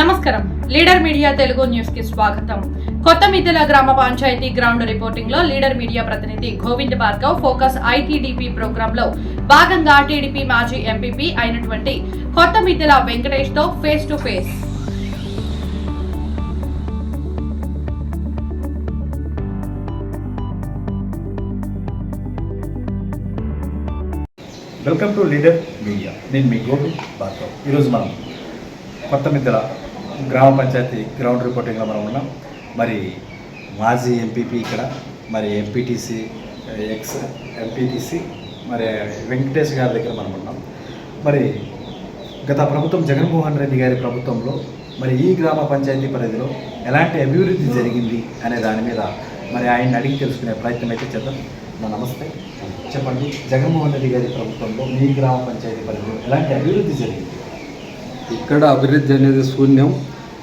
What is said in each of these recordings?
నమస్కారం. Leader media Telugu న్యూస్కి స్వాగతం. కొత్త మిద్దెల గ్రామ పంచాయతీ గ్రౌండ్ రిపోర్టింగ్లో లీడర్ మీడియా ప్రతినిధి గోవింద్ భార్గవ్ ఫోకస్ ఐటీడీపీ ప్రోగ్రామ్లో భాగంగా టీడీపీ మాజీ ఎంపీపీ అయినటువంటి Kotha Middela వెంకటేష్తో face to face. Welcome to leader media. నేను మీ గోవింద్ భార్గవ్. ఈరోజు మనం కొత్త మిద్దల గ్రామ పంచాయతీ గ్రౌండ్ రిపోర్టింగ్లో మనం ఉన్నాం. మరి మాజీ ఎంపీపీ ఇక్కడ మరి ఎంపీటీసీ ఎక్స్ ఎంపీటీసీ మరి వెంకటేష్ గారి దగ్గర మనం ఉన్నాం. మరి గత ప్రభుత్వం జగన్మోహన్ రెడ్డి గారి ప్రభుత్వంలో మరి ఈ గ్రామ పంచాయతీ పరిధిలో ఎలాంటి అభివృద్ధి జరిగింది అనే దాని మీద మరి ఆయన్ని అడిగి తెలుసుకునే ప్రయత్నం అయితే చేద్దాం. నా నమస్తే. చెప్పండి జగన్మోహన్ రెడ్డి గారి ప్రభుత్వంలో మీ గ్రామ పంచాయతీ పరిధిలో ఎలాంటి అభివృద్ధి జరిగింది? ఇక్కడ అభివృద్ధి అనేది శూన్యం.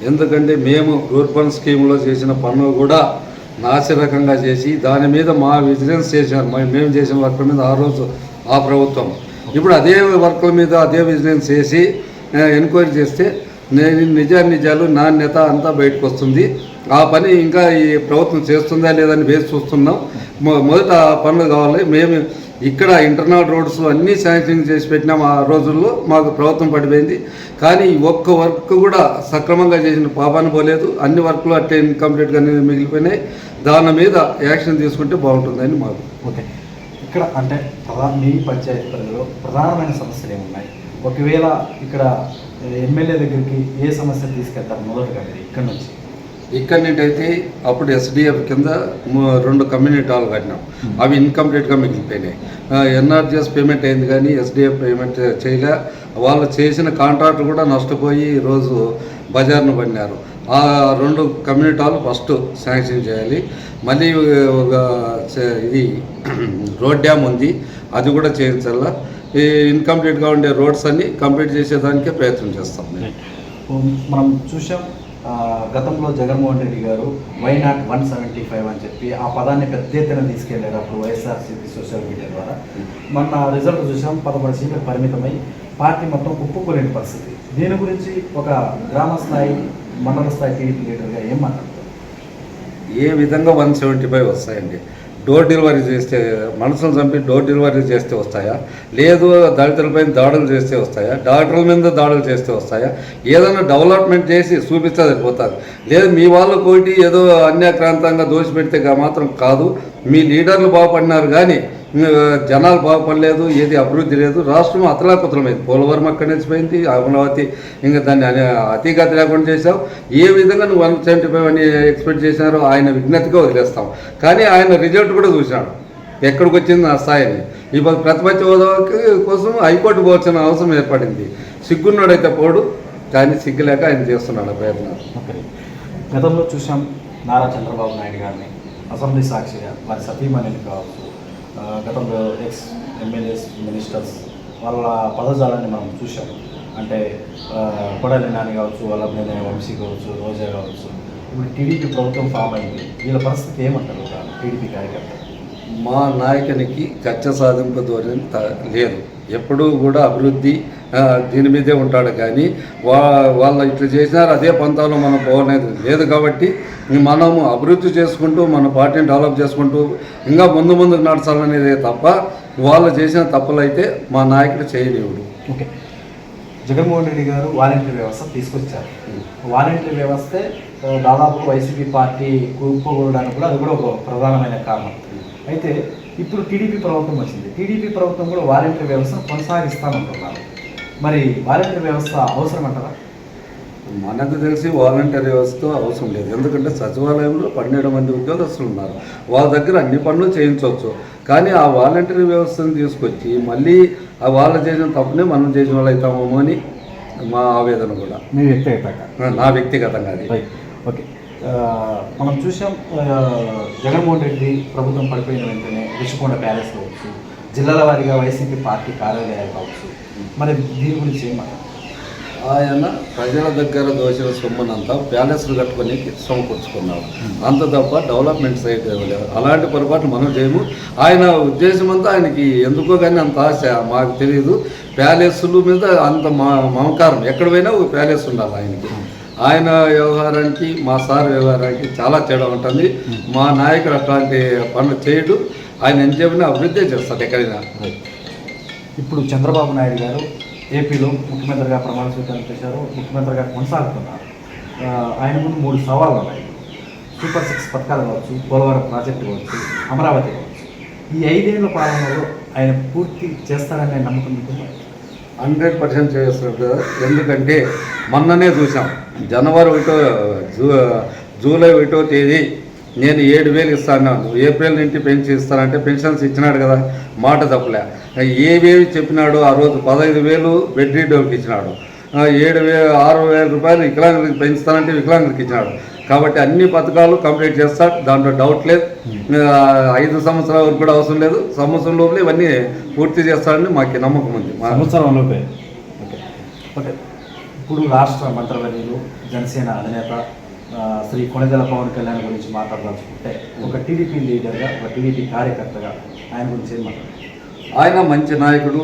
ఎందుకంటే మేము రూర్బన్ స్కీమ్లో చేసిన పనులు కూడా నాసిరకంగా చేసి దాని మీద మా విజిలెన్స్ చేశారు. మేము చేసిన వర్క్ మీద ఆ రోజు ఆ ప్రభుత్వం. ఇప్పుడు అదే వర్క్ల మీద అదే విజిలెన్స్ చేసి ఎంక్వైరీ చేస్తే నేను నిజ నిజాలు నాణ్యత అంతా బయటకు వస్తుంది. ఆ పని ఇంకా ఈ ప్రభుత్వం చేస్తుందా లేదని వేసి చూస్తున్నాం. మొ- మొదట ఆ పనులు కావాలి. మేము ఇక్కడ ఇంటర్నల్ రోడ్స్ అన్నీ శాంక్షన్ చేసి పెట్టినాం ఆ రోజుల్లో. మాకు ప్రభుత్వం పడిపోయింది. కానీ ఒక్క వర్క్ కూడా సక్రమంగా చేసిన పాపాన్ని పోలేదు. అన్ని వర్క్లు అట్టే ఇన్కంప్లీట్గా మిగిలిపోయినాయి. దాని మీద యాక్షన్ తీసుకుంటే బాగుంటుందని మాకు. ఓకే. ఇక్కడ అంటే ప్రధాన మీ పంచాయతీ పరిధిలో ప్రధానమైన సమస్యలు ఏమున్నాయి? ఒకవేళ ఇక్కడ ఎమ్మెల్యే దగ్గరికి ఏ సమస్య తీసుకెళ్తారు మొదటగా మీరు? ఇక్కడ నుంచి. ఇక్కడి నుండి అయితే అప్పుడు ఎస్డిఎఫ్ కింద రెండు కమ్యూనిటీ హాల్ కట్టినాం. అవి ఇన్కంప్లీట్గా మిగిలిపోయినాయి. ఎన్ఆర్జిఎస్ పేమెంట్ అయింది కానీ ఎస్డిఎఫ్ పేమెంట్ చేయలే. వాళ్ళు చేసిన కాంట్రాక్ట్ కూడా నష్టపోయి ఈరోజు బజార్ను పడినారు. ఆ రెండు కమ్యూనిటీ హాల్ ఫస్ట్ శాంక్షన్ చేయాలి. మళ్ళీ ఒక ఇది రోడ్ డ్యామ్ ఉంది. అది కూడా చేయించాలా. ఈ ఇన్కంప్లీట్గా ఉండే రోడ్స్ అన్ని కంప్లీట్ చేసేదానికే ప్రయత్నం చేస్తాం. మనం చూసాం గతంలో జగన్మోహన్ రెడ్డి గారు why not one seventy five అని చెప్పి ఆ పదాన్ని పెద్ద ఎత్తున తీసుకెళ్ళారు అప్పుడు వైఎస్ఆర్సీపీ సోషల్ మీడియా ద్వారా. మొన్న రిజల్ట్ చూసాం పదకొండు సీట్లు పరిమితమై పార్టీ మొత్తం కుప్పకూలేని పరిస్థితి. దీని గురించి ఒక గ్రామ స్థాయి మండల స్థాయి టీడీపీ లీడర్గా ఏం మాట్లాడతారు? ఏ విధంగా వన్ సెవెంటీ ఫైవ్ వస్తాయండి? డోర్ డెలివరీ చేస్తే మనుషులు చంపి డోర్ డెలివరీ చేస్తే వస్తాయా? లేదు దళితులపై దాడులు చేస్తే వస్తాయా? డాక్టర్ల మీద దాడులు చేస్తే వస్తాయా? ఏదైనా డెవలప్మెంట్ చేసి చూపిస్తే సరిపోతుంది. లేదు మీ వాళ్ళు కోటి ఏదో అన్యాక్రాంతంగా దోషి పెడితే మాత్రం కాదు. మీ లీడర్లు బాగుపడినారు కానీ జనాలు బాగుపడలేదు ఏది అభివృద్ధి లేదు. రాష్ట్రం అతలాకుతలమైంది. పోలవరం అక్కడి నుంచి పోయింది అమరావతి ఇంకా దాన్ని అతిగతి లేకుండా చేసావు ఏ విధంగా నువ్వు వన్ సెవెంటీ ఫైవ్ అని ఎక్స్పెక్ట్ చేసినారో ఆయన విజ్ఞతగా వదిలేస్తాం. కానీ ఆయన రిజల్ట్ కూడా చూసినాడు. ఎక్కడికి వచ్చింది ఆ స్థాయిని? ఇప్పుడు ప్రతిపక్ష హోదాకి కోసం హైకోర్టు పోవాల్సిన అవసరం ఏర్పడింది. సిగ్గున్నాడైతే పోడు కానీ సిగ్గులేక ఆయన చేస్తున్నాడు ఆ ప్రయత్నాలు గతంలో చూసాం నారా చంద్రబాబు నాయుడు గారిని. అసెంబ్లీ సాక్షిగా. వారి సతీమణిని కావచ్చు గతంలో ఎక్స్ ఎమ్మెల్యేస్ మినిస్టర్స్ వాళ్ళ పదజాలాన్ని మనం చూసాం అంటే కొడాలి నాని కావచ్చు వల్లభనేని వంశీ కావచ్చు రోజా కావచ్చు. ఇప్పుడు టీడీపీ ప్రభుత్వం ఫామ్ అయింది. వీళ్ళ పరిస్థితి ఏమంటారు టీడీపీ కార్యకర్త మా నాయకునికి కచ్చ సాధింపు ధోరణి లేదు. ఎప్పుడూ కూడా అభివృద్ధి దీని మీదే ఉంటాడు కానీ వా వాళ్ళు ఇట్లా చేసినారు అదే పంతాలో మనం పోనేది లేదు కాబట్టి మనము అభివృద్ధి చేసుకుంటూ మన పార్టీని డెవలప్ చేసుకుంటూ ఇంకా ముందు ముందుకు నడచాలనేదే తప్ప వాళ్ళు చేసిన తప్పులైతే మా నాయకుడు చేయలేవుడు ఓకే. జగన్మోహన్ రెడ్డి గారు వాలంటీర్ వ్యవస్థ తీసుకొచ్చారు. వాలంటీర్ వ్యవస్థే దాదాపు వైసీపీ పార్టీ కూర్పుకోవడానికి కూడా అది కూడా ఒక ప్రధానమైన కారణం. అయితే ఇప్పుడు టీడీపీ ప్రభుత్వం వచ్చింది. టీడీపీ ప్రభుత్వం కూడా వాలంటీర్ వ్యవస్థను కొనసాగిస్తామంటున్నారు. మరి వాలంటీర్ వ్యవస్థ అవసరం అంటారా మనకు తెలిసి వాలంటీర్ వ్యవస్థ అవసరం లేదు. ఎందుకంటే సచివాలయంలో పన్నెండు మంది ఉద్యోగస్తులు ఉన్నారు. వాళ్ళ దగ్గర అన్ని పనులు చేయించవచ్చు. కానీ ఆ వాలంటీర్ వ్యవస్థను తీసుకొచ్చి మళ్ళీ ఆ వాళ్ళు చేసిన తప్పునే మనం చేసిన వాళ్ళు అవుతామేమో అని మా ఆవేదన కూడా. మీ వ్యక్తిగతంగా నా వ్యక్తిగతంగా అది. ఓకే. మనం చూసాం జగన్మోహన్ రెడ్డి ప్రభుత్వం పడిపోయిన వెంటనే రిషికొండ ప్యాలెస్ కావచ్చు జిల్లాల వారీగా వైసీపీ పార్టీ కార్యాలయాలు కావచ్చు. మరి దీని గురించి ఏమంటారు ఆయన ప్రజల దగ్గర దోచిన సొమ్మునంతా ప్యాలెస్లు కట్టుకొని సమకూర్చుకున్నాడు అంత తప్ప డెవలప్మెంట్ సైడ్ అలాంటి పొరపాట్లు మనం చేయము. ఆయన ఉద్దేశం అంతా ఆయనకి ఎందుకో కానీ అంత ఆశ మాకు తెలియదు ప్యాలెస్ల మీద అంత మా మమకారం. ఎక్కడ పోయినా ఒక ప్యాలెస్ ఉండాలి ఆయనకి. ఆయన వ్యవహారానికి మా సార్ వ్యవహారానికి చాలా తేడా ఉంటుంది. మా నాయకుడు అట్లాంటి పనులు చేయడు. ఆయన ఎంత చెప్పినా అభివృద్ధి చేస్తాడు ఎక్కడైనా. ఇప్పుడు చంద్రబాబు నాయుడు గారు ఏపీలో ముఖ్యమంత్రిగా ప్రమాణ స్వీకారం చేశారు ముఖ్యమంత్రిగా కొనసాగుతున్నారు. ఆయన ముందు మూడు సవాళ్ళు ఉన్నాయి. సూపర్ సిక్స్ పథకాలు కావచ్చు పోలవరం ప్రాజెక్టు కావచ్చు అమరావతి కావచ్చు. ఈ ఐదేళ్ళ పాలనలో ఆయన పూర్తి చేస్తారనే నమ్మకం? హండ్రెడ్ పర్సెంట్ చేస్తున్నట్టు ఎందుకంటే మొన్ననే చూసాం జనవరి ఒకటో జూ జూలై ఒకటో తేదీ నేను ఏడు వేలు ఇస్తాను ఏప్రిల్ నుంచి పెన్షన్ ఇస్తానంటే పెన్షన్స్ ఇచ్చినాడు కదా మాట తప్పలే. ఏవేవి చెప్పినాడు ఆ రోజు పదహైదు వేలు బెడ్రీడోకి ఇచ్చినాడు. ఏడు వే ఆరు వేల రూపాయలు వికలాంగులకి పెంచుతానంటే వికలాంగులకి ఇచ్చినాడు. కాబట్టి అన్ని పథకాలు కంప్లీట్ చేస్తాడు దాంట్లో డౌట్ లేదు. ఐదు సంవత్సరాల వరకు కూడా అవసరం లేదు. సంవత్సరం లోపల ఇవన్నీ పూర్తి చేస్తాడని మాకు నమ్మకం ఉంది. మా సంవత్సరం లోపే? ఓకే. ఓకే. ఇప్పుడు రాష్ట్ర మంత్రివర్యులు జనసేన అధినేత శ్రీ కొణిదెల పవన్ కళ్యాణ్ గురించి మాట్లాడదలుచుకుంటే ఒక టీడీపీ లీడర్గా ఒక టీడీపీ కార్యకర్తగా ఆయన గురించి ఏం ఆయన మంచి నాయకుడు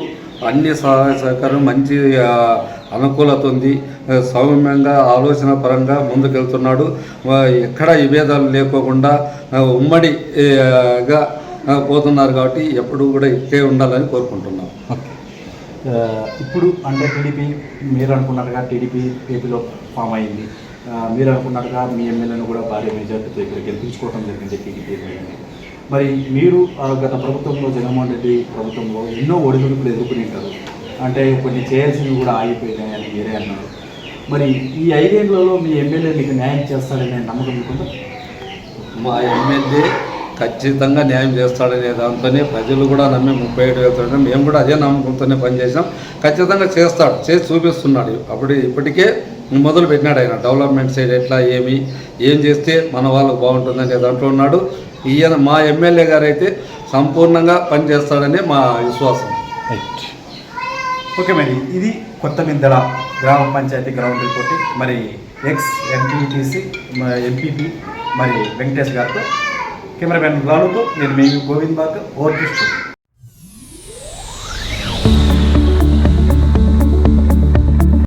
అన్ని సహాయ సహకారం మంచి అనుకూలత ఉంది. సౌమ్యంగా ఆలోచన పరంగా ముందుకెళ్తున్నాడు. ఎక్కడ విభేదాలు లేకోకుండా ఆ, ఉమ్మడి ఆ, గా ఆ, పోతున్నారు కాబట్టి ఎప్పుడు కూడా ఇట్టే ఉండాలని కోరుకుంటున్నాం. ఇప్పుడు అంటే టీడీపీ మీరు అనుకున్నట్టుగా టీడీపీ ఏపీలో ఫామ్ అయింది. మీరు అనుకున్నట్టుగా మీ ఎమ్మెల్యేను కూడా భారీ మెజార్టీతో ఇక్కడ గెలిపించుకోవడం జరిగింది టీడీపీ ఎమ్మెల్యేని. మరి మీరు ఆ, గత ప్రభుత్వంలో జగన్మోహన్ రెడ్డి ప్రభుత్వంలో ఎన్నో ఒడిదుడుకులు ఎదుర్కొని ఉంటారు అంటే కొన్ని చేయాల్సినవి కూడా ఆగిపోయినాయి అని మీరే అన్నారు. మరి ఈ ఐదేళ్ళలో మీ ఎమ్మెల్యే మీకు న్యాయం చేస్తాడనే నమ్మకం మీకుందా మా ఎమ్మెల్యే ఖచ్చితంగా న్యాయం చేస్తాడనే దాంతోనే ప్రజలు కూడా నమ్మి ముప్పై ఏడు వేలు మేము కూడా అదే నమ్మకంతోనే పనిచేసాం ఖచ్చితంగా చేస్తాడు చేసి చూపిస్తున్నాడు. అప్పుడు ఇప్పటికే మొదలు పెట్టినాడు ఆయన. డెవలప్మెంట్ సైడ్ ఎట్లా ఏమి ఏం చేస్తే మన వాళ్ళకు బాగుంటుందనే దాంట్లో ఉన్నాడు. ఈయన మా ఎమ్మెల్యే గారు అయితే సంపూర్ణంగా పనిచేస్తాడనే మా విశ్వాసం. రైట్ ఓకే మరి ఇది కొత్త మిందల గ్రామ పంచాయతీ గ్రౌండ్ రిపోర్ట్. మరి ఎక్స్ ఎంపీటీసీ ఎంపీపీ మరి వెంకటేష్ గారితో కెమెరామెన్ లాలుతో నేను మేము గోవింద్ బాగ్ ఓవర్